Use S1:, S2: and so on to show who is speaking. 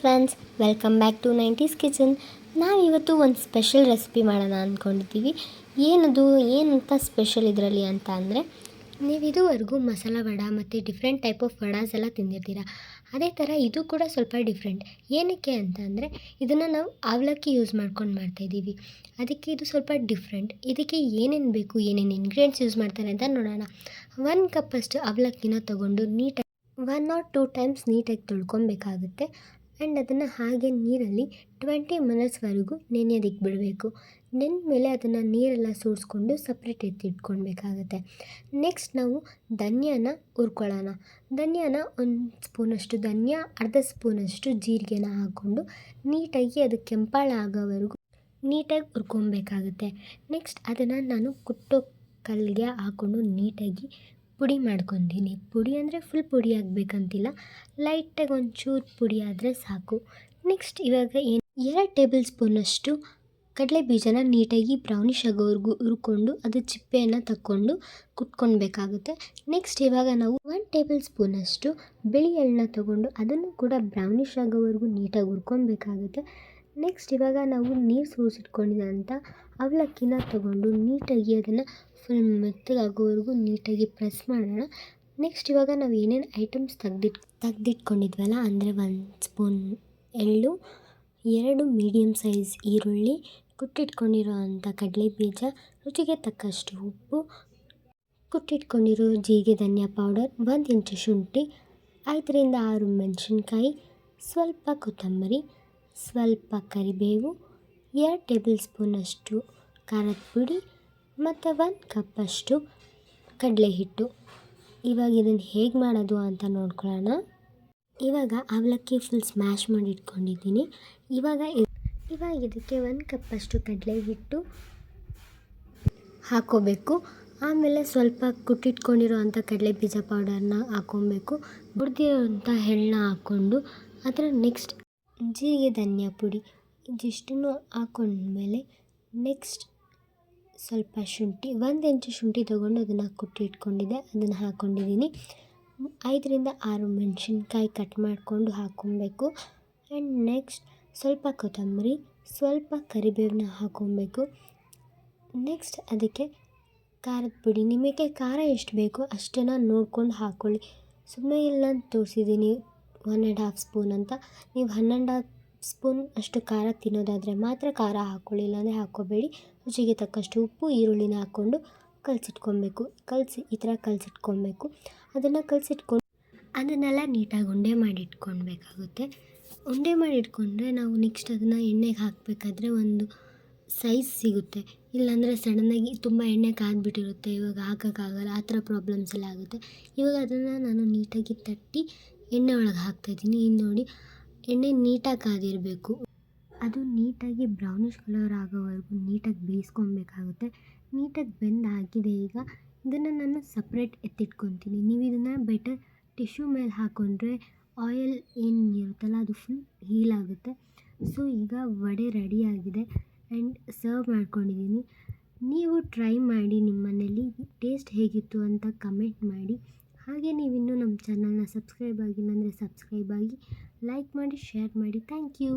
S1: Friends welcome back to nineties kitchen ನಾವಿವತ್ತು ಒಂದು special recipe ಮಾಡೋಣ ಅಂದ್ಕೊಂಡಿದ್ದೀವಿ ಏನದು, ಏನಂತ ಸ್ಪೆಷಲ್ ಇದರಲ್ಲಿ ಅಂತ ಅಂದರೆ ನೀವು ಇದುವರೆಗೂ ಮಸಾಲ ವಡ ಮತ್ತು ಡಿಫ್ರೆಂಟ್ ಟೈಪ್ ಆಫ್ ವಡಾಸ್ ಎಲ್ಲ ತಿಂದಿರ್ತೀರ? ಅದೇ ಥರ ಇದು ಕೂಡ ಸ್ವಲ್ಪ ಡಿಫ್ರೆಂಟ್ ಏನಕ್ಕೆ ಅಂತ ಅಂದರೆ, ಇದನ್ನು ನಾವು ಅವಲಕ್ಕಿ ಯೂಸ್ ಮಾಡ್ಕೊಂಡು ಮಾಡ್ತಾಯಿದ್ದೀವಿ ಅದಕ್ಕೆ ಇದು ಸ್ವಲ್ಪ ಡಿಫ್ರೆಂಟ್ ಇದಕ್ಕೆ ಏನೇನು ಬೇಕು, ಏನೇನು ಇಂಗ್ರೀಡಿಯೆಂಟ್ಸ್ ಯೂಸ್ ಮಾಡ್ತಾರೆ ಅಂತ ನೋಡೋಣ. ಒನ್ ಕಪ್ಪಷ್ಟು ಅವಲಕ್ಕಿನ ತೊಗೊಂಡು ನೀಟಾಗಿ ಒನ್ ಆರ್ ಟೂ ಟೈಮ್ಸ್ ನೀಟಾಗಿ ತೊಳ್ಕೊಬೇಕಾಗುತ್ತೆ. ಆ್ಯಂಡ್ ಅದನ್ನು ಹಾಗೆ ನೀರಲ್ಲಿ ಟ್ವೆಂಟಿ ಮಿನಿಟ್ಸ್ವರೆಗೂ ನೆನೆಯೋದಕ್ಕೆ ಬಿಡಬೇಕು. ನೆನ್ ಮೇಲೆ ಅದನ್ನು ನೀರೆಲ್ಲ ಸೂಡಿಸ್ಕೊಂಡು ಸಪ್ರೇಟ್ ಎತ್ತಿಟ್ಕೊಳ್ಬೇಕಾಗತ್ತೆ ನೆಕ್ಸ್ಟ್ ನಾವು ಧನ್ಯನ ಹುರ್ಕೊಳ್ಳೋಣ. ಧನ್ಯನ ಒಂದು ಸ್ಪೂನಷ್ಟು ಧನ್ಯ, ಅರ್ಧ ಸ್ಪೂನಷ್ಟು ಜೀರಿಗೆನ ಹಾಕ್ಕೊಂಡು ನೀಟಾಗಿ ಅದು ಕೆಂಪಾಳ ಆಗೋವರೆಗೂ ನೀಟಾಗಿ ಹುರ್ಕೊಬೇಕಾಗುತ್ತೆ ನೆಕ್ಸ್ಟ್ ಅದನ್ನು ನಾನು ಕುಟ್ಟೋ ಕಲ್ಲಿಗೆ ಹಾಕ್ಕೊಂಡು ನೀಟಾಗಿ ಪುಡಿ ಮಾಡ್ಕೊತೀನಿ. ಪುಡಿ ಅಂದರೆ ಫುಲ್ ಪುಡಿ ಆಗಬೇಕಂತಿಲ್ಲ. ಲೈಟಾಗಿ ಒಂಚೂರು ಪುಡಿ ಆದರೆ ಸಾಕು. ನೆಕ್ಸ್ಟ್ ಇವಾಗ ಏನು ಎರಡು ಟೇಬಲ್ ಸ್ಪೂನಷ್ಟು ಕಡಲೆ ಬೀಜನ ನೀಟಾಗಿ ಬ್ರೌನಿಷ್ ಆಗೋವರೆಗೂ ಹುರ್ಕೊಂಡು ಅದು ಚಿಪ್ಪೆಯನ್ನು ತಕ್ಕೊಂಡು ಕುಟ್ಕೊಳ್ಬೇಕಾಗುತ್ತೆ. ನೆಕ್ಸ್ಟ್ ಇವಾಗ ನಾವು ಒನ್ ಟೇಬಲ್ ಸ್ಪೂನಷ್ಟು ಬಿಳಿ ಎಳ್ಳನ್ನ ತೊಗೊಂಡು ಅದನ್ನು ಕೂಡ ಬ್ರೌನಿಷ್ ಆಗೋವರೆಗೂ ನೀಟಾಗಿ ಹುರ್ಕೊಬೇಕಾಗುತ್ತೆ ನೆಕ್ಸ್ಟ್ ಇವಾಗ ನಾವು ನೀರು ಸೋಸಿಟ್ಕೊಂಡಿದ್ದಂಥ ಅವಲಕ್ಕಿನ ತೊಗೊಂಡು ನೀಟಾಗಿ ಅದನ್ನು ಫುಲ್ ಮೆತ್ತಗಾಗೋವರೆಗೂ ನೀಟಾಗಿ ಪ್ರೆಸ್ ಮಾಡೋಣ. ನೆಕ್ಸ್ಟ್ ಇವಾಗ ನಾವು ಏನೇನು ಐಟಮ್ಸ್ ತೆಗ್ದಿಟ್, ತೆಗ್ದಿಟ್ಕೊಂಡಿದ್ವಲ್ಲ, ಅಂದರೆ ಒಂದು ಸ್ಪೂನ್ ಎಳ್ಳು, ಎರಡು ಮೀಡಿಯಮ್ ಸೈಜ್ ಈರುಳ್ಳಿ, ಕುಟ್ಟಿಟ್ಕೊಂಡಿರೋ ಅಂಥ ಕಡಲೆ ಬೀಜ ರುಚಿಗೆ ತಕ್ಕಷ್ಟು ಉಪ್ಪು, ಕುಟ್ಟಿಟ್ಕೊಂಡಿರೋ ಜೀರಿಗೆ ಧನಿಯಾ ಪೌಡರ್ ಒಂದು ಇಂಚು ಶುಂಠಿ, ಐದರಿಂದ ಆರು ಮೆಣಸಿನ್ಕಾಯಿ, ಸ್ವಲ್ಪ ಕೊತ್ತಂಬರಿ ಸ್ವಲ್ಪ ಕರಿಬೇವು, ಎರಡು ಟೇಬಲ್ ಸ್ಪೂನಷ್ಟು ಖಾರದ ಪುಡಿ ಮತ್ತು ಒಂದು ಕಪ್ಪಷ್ಟು ಕಡಲೆ ಹಿಟ್ಟು ಇವಾಗ ಇದನ್ನು ಹೇಗೆ ಮಾಡೋದು ಅಂತ ನೋಡ್ಕೊಳ್ಳೋಣ. ಇವಾಗ ಅವಲಕ್ಕಿ ಫುಲ್ ಸ್ಮ್ಯಾಶ್ ಮಾಡಿ ಇಟ್ಕೊಂಡಿದ್ದೀನಿ. ಇವಾಗ ಇವಾಗ ಇದಕ್ಕೆ ಒಂದು ಕಪ್ಪಷ್ಟು ಕಡಲೆ ಹಿಟ್ಟು ಹಾಕೋಬೇಕು ಆಮೇಲೆ ಸ್ವಲ್ಪ ಕುಟ್ಟಿಟ್ಕೊಂಡಿರೋ ಅಂಥ ಕಡಲೆ ಬೀಜ ಪೌಡರ್ನ ಹಾಕ್ಕೊಬೇಕು. ಹುರಿದಿರೋಂಥ ಎಳ್ಳನ್ನ ಹಾಕ್ಕೊಂಡು ಅದರ ನೆಕ್ಸ್ಟ್ ಜೀರಿಗೆ ಧನಿಯಾ ಪುಡಿ ಇದಿಷ್ಟನ್ನು ಹಾಕೊಂಡ್ಮೇಲೆ ನೆಕ್ಸ್ಟ್ ಸ್ವಲ್ಪ ಶುಂಠಿ, ಒಂದು ಇಂಚು ಶುಂಠಿ ತೊಗೊಂಡು ಅದನ್ನು ಕುಟ್ಟಿ ಇಟ್ಕೊಂಡಿದ್ದೆ, ಅದನ್ನು ಹಾಕ್ಕೊಂಡಿದ್ದೀನಿ ಐದರಿಂದ ಆರು ಮೆಣಸಿನ್ಕಾಯಿ ಕಟ್ ಮಾಡಿಕೊಂಡು ಹಾಕ್ಕೊಬೇಕು ಆ್ಯಂಡ್ ನೆಕ್ಸ್ಟ್ ಸ್ವಲ್ಪ ಕೊತ್ತಂಬರಿ, ಸ್ವಲ್ಪ ಕರಿಬೇವನ್ನ ಹಾಕ್ಕೊಬೇಕು ನೆಕ್ಸ್ಟ್ ಅದಕ್ಕೆ ಖಾರದ ಪುಡಿ. ನಿಮಗೆ ಖಾರ ಎಷ್ಟು ಬೇಕೋ ಅಷ್ಟನ್ನು ನೋಡ್ಕೊಂಡು ಹಾಕ್ಕೊಳ್ಳಿ ಸುಮ್ಮನೆ ಇಲ್ಲ ನಾನು ತೋರಿಸಿದ್ದೀನಿ. ಒನ್ ಆ್ಯಂಡ್ ಹಾಫ್ ಸ್ಪೂನ್ ಅಂತ. ನೀವು ಹನ್ನೊಂದು ಹಾಫ್ ಸ್ಪೂನ್ ಅಷ್ಟು ಖಾರ ತಿನ್ನೋದಾದರೆ ಮಾತ್ರ ಖಾರ ಹಾಕ್ಕೊಳ್ಳಿ ಇಲ್ಲಾಂದರೆ ಹಾಕ್ಕೋಬೇಡಿ. ರುಚಿಗೆ ತಕ್ಕಷ್ಟು ಉಪ್ಪು, ಈರುಳ್ಳಿನ ಹಾಕ್ಕೊಂಡು ಕಲಸಿಟ್ಕೊಬೇಕು. ಕಲಸಿ, ಈ ಥರ ಕಲಸಿಟ್ಕೊಬೇಕು. ಅದನ್ನು ಕಲಸಿಟ್ಕೊಂಡು ಅದನ್ನೆಲ್ಲ ನೀಟಾಗಿ ಉಂಡೆ ಮಾಡಿಟ್ಕೊಳ್ಬೇಕಾಗುತ್ತೆ ಉಂಡೆ ಮಾಡಿಟ್ಕೊಂಡ್ರೆ ನಾವು ನೆಕ್ಸ್ಟ್ ಅದನ್ನು ಎಣ್ಣೆಗೆ ಹಾಕಬೇಕಾದ್ರೆ ಒಂದು ಸೈಜ್ ಸಿಗುತ್ತೆ. ಇಲ್ಲಾಂದರೆ ಸಡನ್ನಾಗಿ ತುಂಬ ಎಣ್ಣೆ ಕಾದ್ಬಿಟ್ಟಿರುತ್ತೆ. ಇವಾಗ ಹಾಕೋಕ್ಕಾಗಲ್ಲ, ಆ ಥರ ಪ್ರಾಬ್ಲಮ್ಸ್ ಎಲ್ಲ ಆಗುತ್ತೆ. ಇವಾಗ ಅದನ್ನು ನಾನು ನೀಟಾಗಿ ತಟ್ಟಿ ಎಣ್ಣೆ ಒಳಗೆ ಹಾಕ್ತಾಯಿದ್ದೀನಿ ಇನ್ನು ನೋಡಿ, ಎಣ್ಣೆ ನೀಟಾಗಿ ಕಾದಿರಬೇಕು. ಅದು ನೀಟಾಗಿ ಬ್ರೌನಿಷ್ ಕಲರ್ ಆಗೋವರೆಗೂ ನೀಟಾಗಿ ಬೇಯಿಸ್ಕೊಬೇಕಾಗುತ್ತೆ. ನೀಟಾಗಿ ಬೆಂದು ಆಗಿದೆ ಈಗ, ಇದನ್ನು ನಾನು ಸಪ್ರೇಟ್ ಎತ್ತಿಟ್ಕೊತೀನಿ. ನೀವು ಇದನ್ನು ಬೆಟರ್ ಟಿಶ್ಯೂ ಮೇಲೆ ಹಾಕ್ಕೊಂಡ್ರೆ ಆಯಿಲ್ ಏನು ಇರುತ್ತಲ್ಲ, ಅದು ಫುಲ್ ಹೀಲ್ ಆಗುತ್ತೆ. ಸೊ ಈಗ ವಡೆ ರೆಡಿಯಾಗಿದೆ ಆ್ಯಂಡ್ ಸರ್ವ್ ಮಾಡ್ಕೊಂಡಿದ್ದೀನಿ ನೀವು ಟ್ರೈ ಮಾಡಿ ನಿಮ್ಮ ಟೇಸ್ಟ್ ಹೇಗಿತ್ತು ಅಂತ ಕಮೆಂಟ್ ಮಾಡಿ. ಹಾಗೆ ನೀವಿನ್ನೂ ನಮ್ಮ ಚಾನಲ್ನ ಸಬ್ಸ್ಕ್ರೈಬ್ ಆಗಿಲ್ಲ ಅಂದರೆ ಸಬ್ಸ್ಕ್ರೈಬ್ ಆಗಿ ಲೈಕ್ ಮಾಡಿ ಶೇರ್ ಮಾಡಿ. Thank you